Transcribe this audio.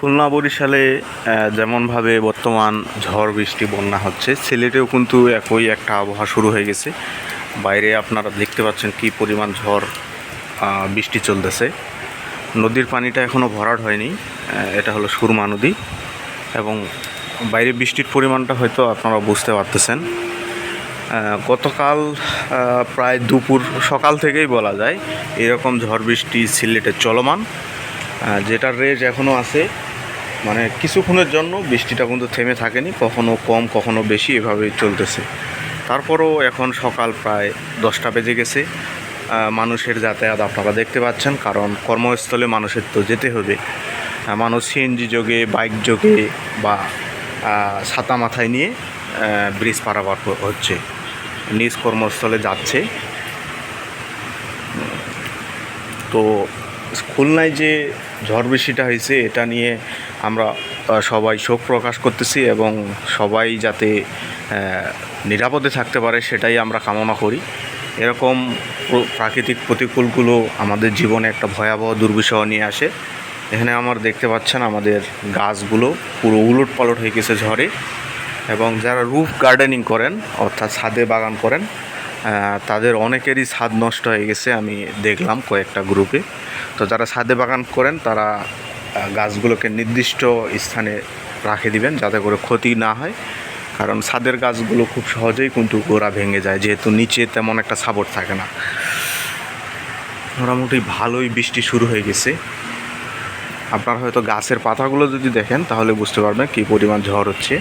খুলনা বরিশালে যেমনভাবে বর্তমান ঝড়, বৃষ্টি, বন্যা হচ্ছে, সিলেটেও কিন্তু একই একটা আবহাওয়া শুরু হয়ে গেছে। বাইরে আপনারা দেখতে পাচ্ছেন কি পরিমাণ ঝড় বৃষ্টি চলতেছে। নদীর পানিটা এখনও ভরাট হয়নি এটা হলো সুরমা নদী। এবং বাইরে বৃষ্টির পরিমাণটা হয়তো আপনারা বুঝতে পারতেছেন। গতকাল প্রায় দুপুর সকাল থেকেই বলা যায়, এরকম ঝড়, বৃষ্টি সিলেটে চলমান। যেটার রেজ এখনও আছে মানে কিছুক্ষণের জন্য বৃষ্টিটা কিন্তু থেমে থাকেনি, কখনো কম, কখনো বেশি এভাবেই চলতেছে। তারপরও এখন সকাল প্রায় দশটা বেজে গেছে। মানুষের যাতায়াত আপনারা দেখতে পাচ্ছেন, কারণ কর্মস্থলে মানুষের তো যেতে হবে। মানুষ সিএনজি যোগে বাইক যোগে বা ছাতা মাথায় নিয়ে ব্রিজ পারাপার ক- হচ্ছে। নিজ কর্মস্থলে যাচ্ছে। তো খুলনায় যে ঝড় বৃষ্টিটা হয়েছে, এটা নিয়ে আমরা সবাই শোক প্রকাশ করতেছি এবং সবাই যাতে নিরাপদে থাকতে পারে সেটাই আমরা কামনা করি। এরকম প্রাকৃতিক প্রতিকূলগুলো আমাদের জীবনে একটা ভয়াবহ দুর্বিষহ নিয়ে আসে। এখানে আমার দেখতে পাচ্ছেন আমাদের গাছগুলো পুরো উলট পালট হয়ে গেছে ঝড়ে এবং যারা রুফ গার্ডেনিং করেন, অর্থাৎ ছাদে বাগান করেন তাদের অনেকেরই ছাদ নষ্ট হয়ে গেছে, আমি দেখলাম কয়েকটা গ্রুপে। তো যারা ছাদে বাগান করেন, তারা গাছগুলোকে নির্দিষ্ট স্থানে রাখে দিবেন যাতে করে ক্ষতি না হয়। কারণ ছাদের গাছগুলো খুব সহজেই কিন্তু গোড়া ভেঙে যায়, যেহেতু নিচে তেমন একটা সাপোর্ট থাকে না। মোটামুটি ভালোই বৃষ্টি শুরু হয়ে গেছে। আপনারা হয়তো গাছের পাতাগুলো যদি দেখেন, তাহলে বুঝতে পারবেন কী পরিমাণ ঝড় হচ্ছে।